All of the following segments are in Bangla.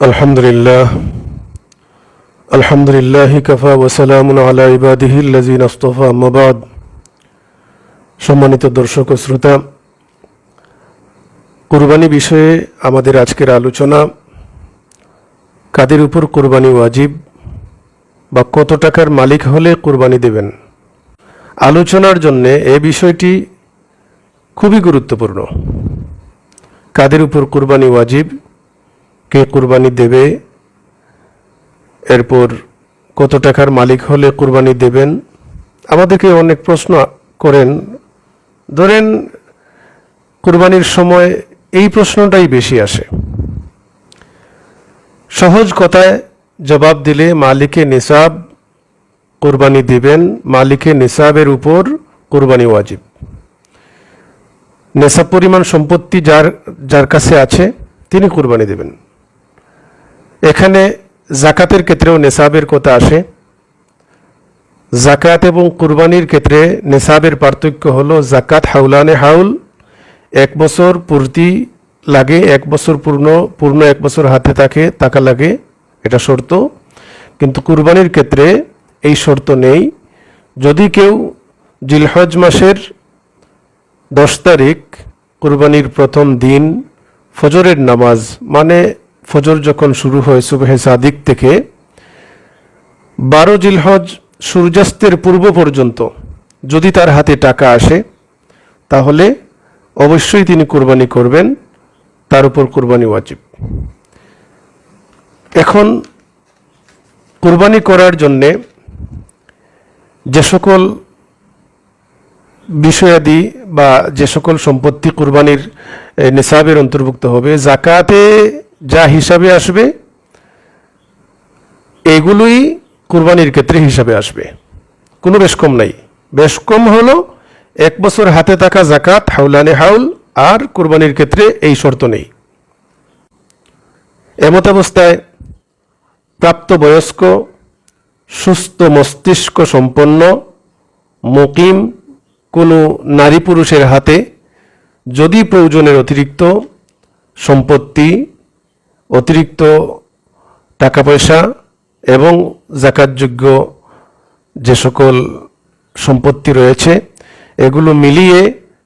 الحمد لله الحمد لله كفى وسلام على عباده الذين اصطفى أما بعد সম্মানিত দর্শক ও শ্রোতা কুরবানি বিষয়ে আমাদের আজকের আলোচনা কাদের উপর কুরবানি ওয়াজিব বা কত টাকার মালিক হলে কুরবানি দেবেন আলোচনার জন্য এ বিষয়টি খুবই গুরুত্বপূর্ণ কাদের উপর কুরবানি ওয়াজিব কে কুরবানি দেবে? এরপর কত টাকার মালিক হলে কুরবানি দেবেন? আমাদেরকে অনেক প্রশ্ন করেন। ধরেন, কুরবানির সময় এই প্রশ্নটাই বেশি আসে। সহজ কথায় জবাব দিলে মালিকে নিসাব কুরবানি দিবেন। মালিকে নিসাবের উপর কুরবানি ওয়াজিব। নেশাব পরিমাণ সম্পত্তি যার যার কাছে আছে, তিনি কুরবানি দেবেন। এখানে জাকাতের ক্ষেত্রেও নেশাবের কথা আসে। জাকাত এবং কুরবানির ক্ষেত্রে নেশাবের পার্থক্য হলো জাকাত হাউলানে হাউল, এক বছর পূর্তি লাগে, এক বছর পূর্ণ পূর্ণ এক বছর হাতে থাকে, টাকা লাগে, এটা শর্ত। কিন্তু কুরবানির ক্ষেত্রে এই শর্ত নেই। যদি কেউ জিলহজ মাসের দশ তারিখ কুরবানির প্রথম দিন ফজরের নামাজ মানে ফজর যখন শুরু হয় সুবহে সাদিক থেকে, বারো জিলহজ সূর্যাস্তের পূর্ব পর্যন্ত যদি তার হাতে টাকা আসে, তাহলে অবশ্যই তিনি কোরবানি করবেন, তার উপর কোরবানি ওয়াজিব। এখন কোরবানি করার জন্যে যে সকল বিষয়াদি বা যে সকল সম্পত্তি কুরবানির নিসাবের অন্তর্ভুক্ত হবে, জাকাতে যা হিসাবে আসবে, এগুলোই কুরবানির ক্ষেত্রে হিসাবে আসবে। কোনো বেশ কম নাই। বেশ কম হলো এক বছর হাতে থাকা জাকাত হাউলানে হাউল আর কুরবানির ক্ষেত্রে এই শর্ত নেই। এমত অবস্থায় প্রাপ্তবয়স্ক, সুস্থ মস্তিষ্ক সম্পন্ন, মকিম কোনো নারী পুরুষের হাতে যদি প্রয়োজনের অতিরিক্ত সম্পত্তি অতিরিক্ত টাকা পয়সা এবং জাকাতযোগ্য যে সকল সম্পত্তি রয়েছে, এগুলো মিলিয়ে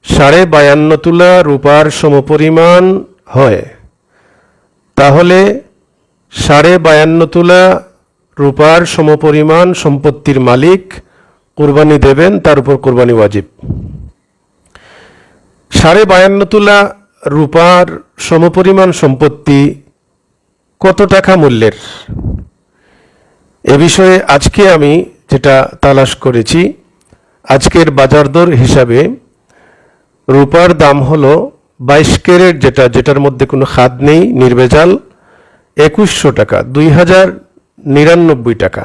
সাড়ে বায়ান্ন তুলা রূপার সমপরিমাণ হয়। তাহলে সাড়ে বায়ান্ন তুলা রূপার সমপরিমাণ সম্পত্তির মালিক কোরবানি দেবেন, তার উপর কোরবানি ওয়াজিব। সাড়ে বায়ান্ন তুলা রূপার সমপরিমাণ সম্পত্তি কত টাকা মূল্যের? এ বিষয়ে আজকে আমি যেটা তালাশ করেছি, আজকের বাজার দর হিসাবে রূপার দাম হলো বাইশ ক্যারেট যেটা, যেটার মধ্যে কোনো খাদ নেই, নির্ভেজাল, একুশশো টাকা, দুই হাজার নিরানব্বই টাকা।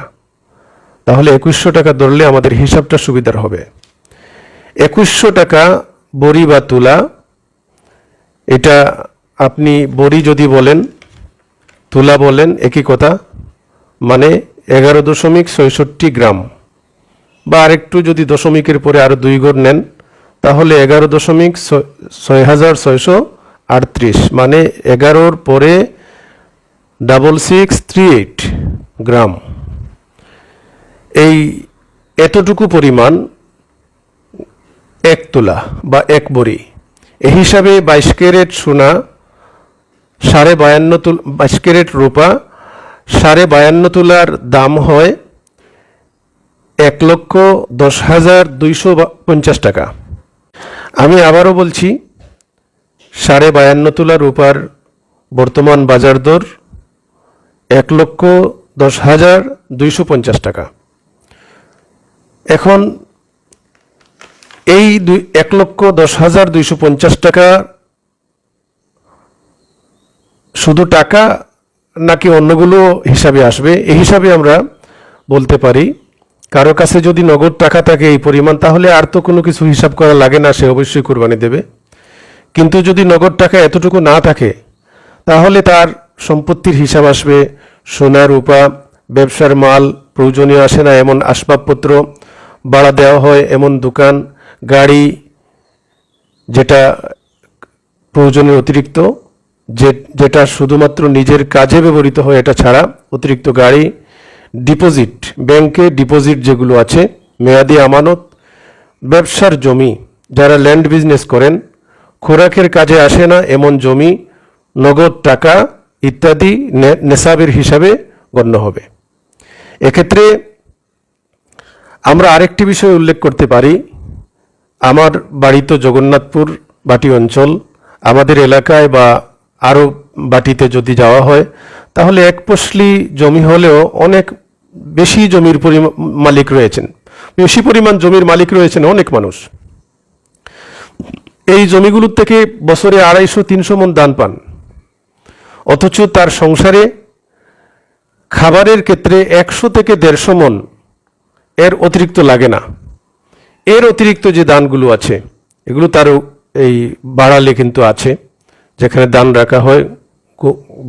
তাহলে একুশশো টাকা ধরলে আমাদের হিসাবটা সুবিধার হবে। একুশশো টাকা বড়ি বা তুলা, এটা আপনি বড়ি যদি বলেন তুলা বলেন, একই কথা মানে এগারো দশমিক ছয়ষট্টি গ্রাম। বা আরেকটু যদি দশমিকের পরে আরও দুই গড় নেন, তাহলে এগারো দশমিক ছয়- হাজার ছয়শো আটত্রিশ মানে এগারোর পরে double six three eight gram. এই এতটুকু পরিমাণ এক তোলা বা এক বড়ি। এই হিসাবে বাইশ ক্যারেট সোনা সাড়ে বায়ান্ন তুল বাইশ ক্যারেট রূপা, সাড়ে বায়ান্ন তুলার দাম হয় এক লক্ষ দশ হাজার দুইশো পঞ্চাশ টাকা। আমি আবারও বলছি, সাড়ে বায়ান্ন তোলা রূপার বর্তমান বাজার দর এক লক্ষ দশ হাজার দুইশো পঞ্চাশ টাকা। এখন এই দুই এক লক্ষ দশ হাজার দুইশো পঞ্চাশ টাকা শুধু টাকা নাকি অন্যগুলো হিসাবে আসবে এই হিসাবে আমরা বলতে পারি। কারও কাছে যদি নগদ টাকা থাকে এই পরিমাণ, তাহলে আর তো কোনো কিছু হিসাব করা লাগে না, সে অবশ্যই কোরবানি দেবে। কিন্তু যদি নগদ টাকা এতটুকু না থাকে, তাহলে তার সম্পত্তির হিসাব আসবে। সোনা, রূপা, ব্যবসার মাল, প্রয়োজনীয় আসে না এমন আসবাবপত্র, ভাড়া দেওয়া হয় এমন দোকান, গাড়ি, যেটা প্রয়োজনের অতিরিক্ত। যে, যেটা শুধুমাত্র নিজের কাজে ব্যবহৃত হয়, এটা ছাড়া অতিরিক্ত গাড়ি, ডিপোজিট, ব্যাংকে ডিপোজিট যেগুলো আছে, মেয়াদি আমানত, ব্যবসার জমি, যারা ল্যান্ড বিজনেস করেন, খোরাকের কাজে আসে না এমন জমি, নগদ টাকা ইত্যাদি নেশাবের হিসাবে গণ্য হবে। এক্ষেত্রে আমরা আরেকটি বিষয় উল্লেখ করতে পারি। আমার বাড়ি তো জগন্নাথপুর বাটি অঞ্চল। আমাদের এলাকায় বা আরও বাটিতে যদি যাওয়া হয়, তাহলে এক পশলি জমি হলেও অনেক বেশি জমির মালিক রয়েছেন। বেশি পরিমাণ জমির মালিক রয়েছেন অনেক মানুষ। এই জমিগুলোর থেকে বছরে আড়াইশো, তিনশো মন দান পান। অথচ তার সংসারে খাবারের ক্ষেত্রে একশো থেকে দেড়শো মন এর অতিরিক্ত লাগে না। এর অতিরিক্ত যে দানগুলো আছে, এগুলো তার এই বাড়ালে কিন্তু আছে। যেখানে দান রাখা হয়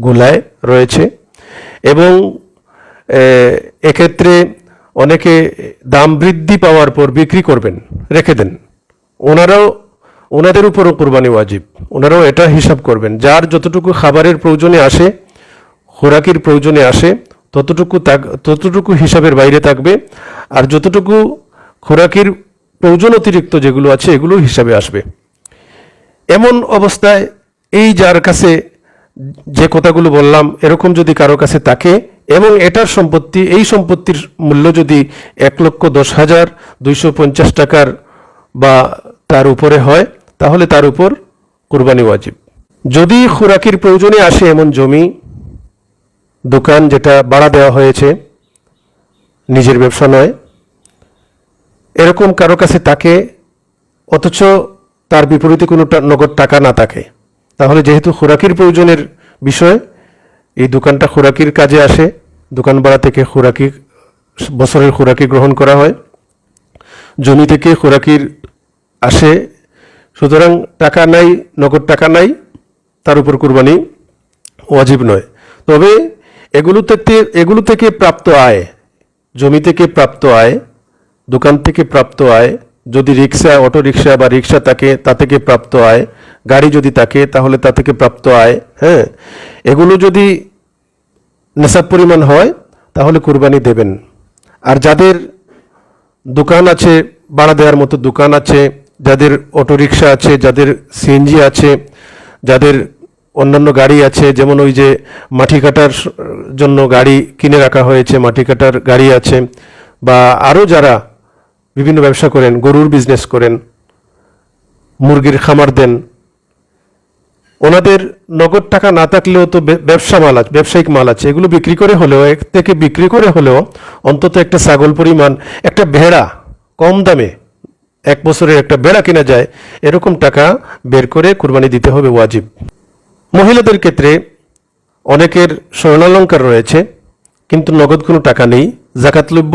গোলায় রয়েছে। এবং এক্ষেত্রে অনেকে দাম বৃদ্ধি পাওয়ার পর বিক্রি করবেন, রেখে দেন। ওনারাও, ওনাদের উপরও কোরবানি ওয়াজিব। ওনারাও এটা হিসাব করবেন। যার যতটুকু খাবারের প্রয়োজনে আসে, খোরাকির প্রয়োজনে আসে, ততটুকু ততটুকু হিসাবের বাইরে থাকবে। আর যতটুকু খোরাকির প্রয়োজন অতিরিক্ত যেগুলো আছে, এগুলো হিসাবে আসবে। এমন অবস্থায় এই যার কাছে যে কথাগুলো বললাম, এরকম যদি কারও কাছে থাকে এবং এটার সম্পত্তি, এই সম্পত্তির মূল্য যদি এক লক্ষ দশ হাজার দুইশো পঞ্চাশ টাকার বা তার উপরে হয়, তাহলে তার উপর কোরবানি ওয়াজিব। যদি খোরাকির প্রয়োজনে আসে এমন জমি, দোকান যেটা ভাড়া দেওয়া হয়েছে, নিজের ব্যবসা নয়, এরকম কারও কাছে তাকে অথচ তার বিপরীতে কোনো নগদ টাকা না থাকে। তাহলে যেহেতু খোরাকির প্রয়োজনের বিষয়, এই দোকানটা খোরাকির কাজে আসে। দোকান ভাড়া থেকে খোরাকি, বছরের খোরাকি গ্রহণ করা হয়। জমি থেকে খোরাকির আসে। সুতরাং টাকা নাই, নগদ টাকা নাই, তার উপর কুরবানি ওয়াজিব নয়। তবে এগুলো থেকে এগুলো থেকে প্রাপ্ত আয়, জমি থেকে প্রাপ্ত আয়, দোকান থেকে প্রাপ্ত আয়, যদি রিক্সা, অটো রিক্সা বা রিক্সা থাকে, তা থেকে প্রাপ্ত আয় গাড়ি যদি থাকে, তাহলে তা থেকে প্রাপ্ত আয় হ্যাঁ? এগুলো যদি নেশাব পরিমাণ হয়, তাহলে কুরবানি দেবেন। আর যাদের দোকান আছে, ভাড়া দেওয়ার মতো দোকান আছে, যাদের অটোরিকশা আছে, যাদের সিএনজি আছে, যাদের অন্যান্য গাড়ি আছে, যেমন ওই যে মাটি কাটার জন্য গাড়ি কিনে রাখা হয়েছে, মাটি কাটার গাড়ি আছে, বা আরও যারা বিভিন্ন ব্যবসা করেন, গরুর বিজনেস করেন, মুরগির খামার দেন ওনাদের নগদ টাকা না থাকলেও তো ব্যবসা মাল আছে, ব্যবসায়িক মাল আছে, এগুলো বিক্রি করে হলেও, এক থেকে বিক্রি করে হলেও অন্তত একটা ছাগল পরিমাণ, একটা ভেড়া কম দামে এক বছরের একটা ভেড়া কেনা যায়, এরকম টাকা বের করে কুরবানি দিতে হবে ওয়াজিব। মহিলাদের ক্ষেত্রে অনেকের স্বর্ণালঙ্কার রয়েছে, কিন্তু নগদ কোনো টাকা নেই জাকাতলব্য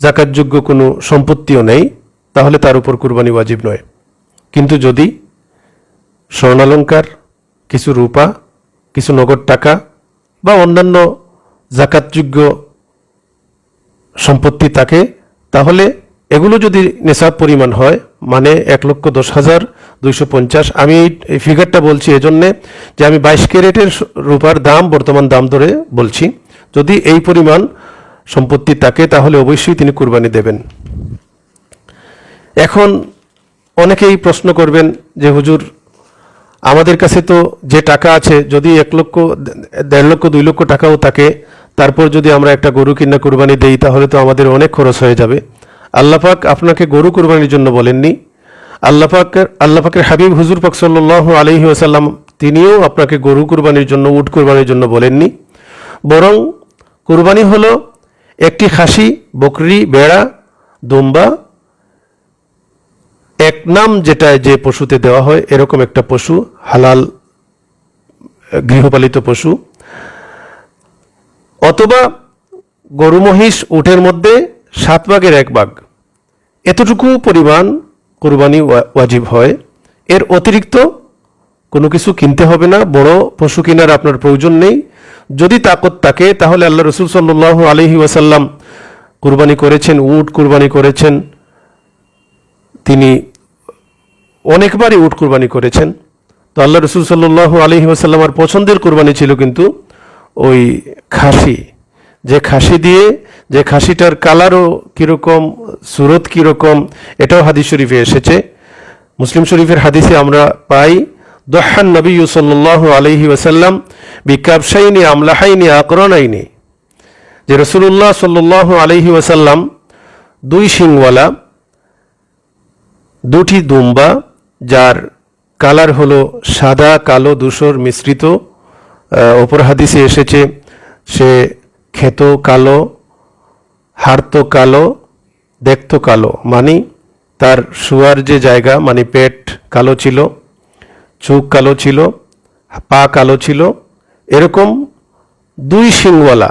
জাকাতযোগ্য কোনো সম্পত্তিও নেই, তাহলে তার উপর কুরবানি ওয়াজিব নয়। কিন্তু যদি স্বর্ণালঙ্কার, কিছু রূপা, কিছু নগদ টাকা বা অন্যান্য জাকাতযোগ্য সম্পত্তি থাকে, তাহলে এগুলো যদি নেশাব পরিমাণ হয় মানে এক লক্ষ দশ হাজার দুইশো পঞ্চাশ, আমি এই- ফিগারটা বলছি এজন্যে যে আমি বাইশ ক্যারেটের রূপার দাম, বর্তমান দাম ধরে বলছি। যদি এই পরিমাণ সম্পত্তি থাকে, তাহলে অবশ্যই তিনি কুরবানি দেবেন। এখন অনেকেই প্রশ্ন করবেন যে, হুজুর আমাদের কাছে তো যে টাকা আছে, যদি এক লক্ষ, দেড় লক্ষ, দুই লক্ষ টাকাও থাকে, তারপর যদি আমরা একটা গরু কিনা কুরবানি দেই, তাহলে তো আমাদের অনেক খরচ হয়ে যাবে। আল্লাপাক আপনাকে গরু কুরবানির জন্য বলেননি। আল্লাপাকের আল্লাপাকের হাবিব হুজুর পাক আলহি আসাল্লাম তিনিও আপনাকে গরু কুরবানির জন্য, উট কুরবানির জন্য বলেননি। বরং কুরবানি হলো একটি খাসি, বকরি, বেড়া, দুম্বা এক নাম যেটা যে পশুতে দেওয়া হয়, এরকম একটা পশু, হালাল, গৃহপালিত পশু। অথবা গরু, মহিষ, উটের মধ্যে সাত ভাগের এক ভাগ। এতটুকু পরিমাণ কোরবানি ওয়াজিব হয়। এর অতিরিক্ত কোনো কিছু কিনতে হবে না। বড় পশু কেনার আপনার প্রয়োজন নেই। যদি তাকত থাকে, তাহলে আল্লাহ রসুল সাল্লাহ আলহি ওয়াসাল্লাম কুরবানি করেছেন, উট কুরবানি করেছেন। তিনি অনেকবারই উট কুরবানি করেছেন। তো আল্লাহ রসুল সাল্লাহ আলহি ওসাল্লামার পছন্দের কোরবানি ছিল কিন্তু ওই খাসি। যে খাসি দিয়ে, যে খাসিটার কালারও কীরকম, সুরত কীরকম, এটাও হাদিস শরীফে এসেছে। মুসলিম শরীফের হাদিসে আমরা পাই, দহান নবী সাল্লাহ আলহি ওসাল্লাম বিকাবসাইনি আমলাহাইনি আকরনাইনি। যে রসুল্লাহ সাল্লাহ আলহি ওসাল্লাম দুই শিংওয়ালা, দুটি দুম্বা যার কালার হলো সাদা, কালো, ধূসর মিশ্রিত। অপর হাদিসে এসেছে, সে খেত কালো হারতো কালো, দেখতো কালো মানে তার শুয়ার যে জায়গা মানে পেট কালো ছিল, চোখ কালো ছিল, পা কালো ছিল, এরকম দুই শিংওয়ালা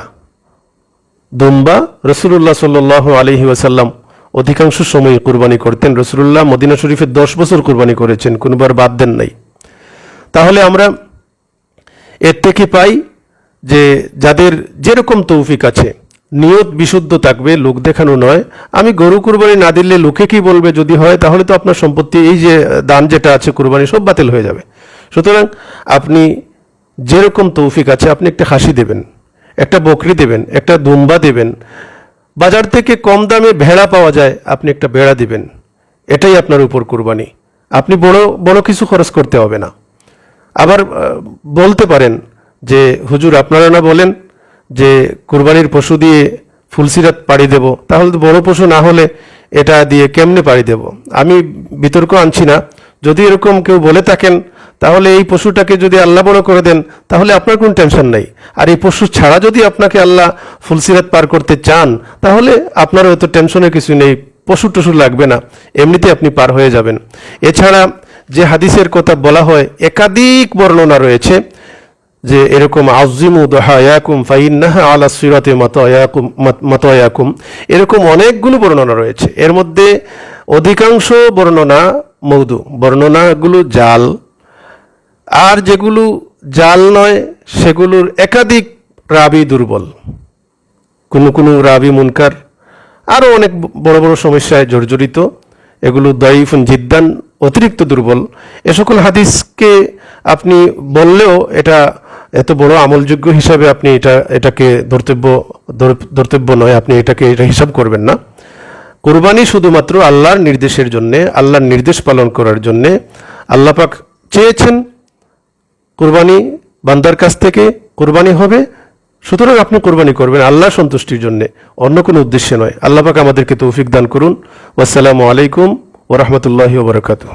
দুম্বা রসুল্লাহ সাল আলহি ওয়াসাল্লাম অধিকাংশ সময় কুরবানি করতেন। রসুল্লাহ মদিনা শরীফে দশ বছর কুরবানি করেছেন, কোনোবার বাদ দেন নাই। তাহলে আমরা এর থেকে পাই যে যাদের যেরকম তৌফিক আছে, নিয়ত বিশুদ্ধ থাকবে, লোক দেখানো নয়। আমি গরু কুরবানি না দিলে লোকে কি বলবে? যদি হয়, তাহলে তো আপনার সম্পত্তি, এই যে দান যেটা আছে, কুরবানি সব বাতিল হয়ে যাবে। সুতরাং আপনি যেরকম তৌফিক আছে, আপনি একটা হাসি দেবেন, একটা বকরি দেবেন, একটা দুম্বা দেবেন বাজার থেকে কম দামে ভেড়া পাওয়া যায়, আপনি একটা বেড়া দিবেন। এটাই আপনার উপর কুরবানি। আপনি বড় বড় কিছু খরচ করতে হবে না। আবার বলতে পারেন যে, হুজুর আপনারা না বলেন যে, কুরবানির পশু দিয়ে ফুলসিরাত পাড়ি দেব। তাহলে তো বড় পশু না হলে এটা দিয়ে কেমনে পাড়ি দেব? আমি বিতর্ক আনছি না। যদি এরকম কেউ বলে থাকেন তাহলে এই পশুটাকে যদি আল্লাহ বড় করে দেন, তাহলে আপনার কোনো টেনশন নাই। আর এই পশু ছাড়া যদি আপনাকে আল্লাহ ফুলসিরাত পার করতে চান, তাহলে আপনার হয়তো টেনশনের কিছু নেই, পশু টশু লাগবে না, এমনিতে আপনি পার হয়ে যাবেন। এছাড়া যে হাদিসের কথা বলা হয়, একাধিক বর্ণনা রয়েছে যে এরকম আজিমু দহায়াকুম ফাইন্নাহা আলা সিরাতে মাতায়াকুম মাতায়াকুম। এরকম অনেকগুলো বর্ণনা রয়েছে। এর মধ্যে অধিকাংশ বর্ণনা মৌদু। বর্ণনাগুলো জাল আর যেগুলো জাল নয়, সেগুলোর একাধিক রাবি দুর্বল। কোনো কোনো রাবি মুনকার, আরও অনেক বড় বড় সমস্যায় জর্জরিত। এগুলো দয়ীফুন জিদ্দান, অতিরিক্ত দুর্বল। এ সকল হাদিসকে আপনি বললেও এটা এত বড় আমলযোগ্য হিসাবে আপনি এটা, এটাকে ধর্তব্য, ধর- ধর্তব্য নয়, আপনি এটাকে এটা হিসাব করবেন না। কোরবানি শুধুমাত্র আল্লাহর নির্দেশের জন্যে, আল্লাহর নির্দেশ পালন করার জন্যে আল্লাপাক চেয়েছেন কোরবানি বান্দার কাছ থেকে কোরবানি হবে। সুতরাং আপনি কোরবানি করবেন আল্লাহ সন্তুষ্টির জন্য, অন্য কোনো উদ্দেশ্যে নয়। আল্লাহ পাক আমাদেরকে তৌফিক দান করুন। আসসালামু আলাইকুম ওরহমতুল্লাহি ওবরাকাতুহ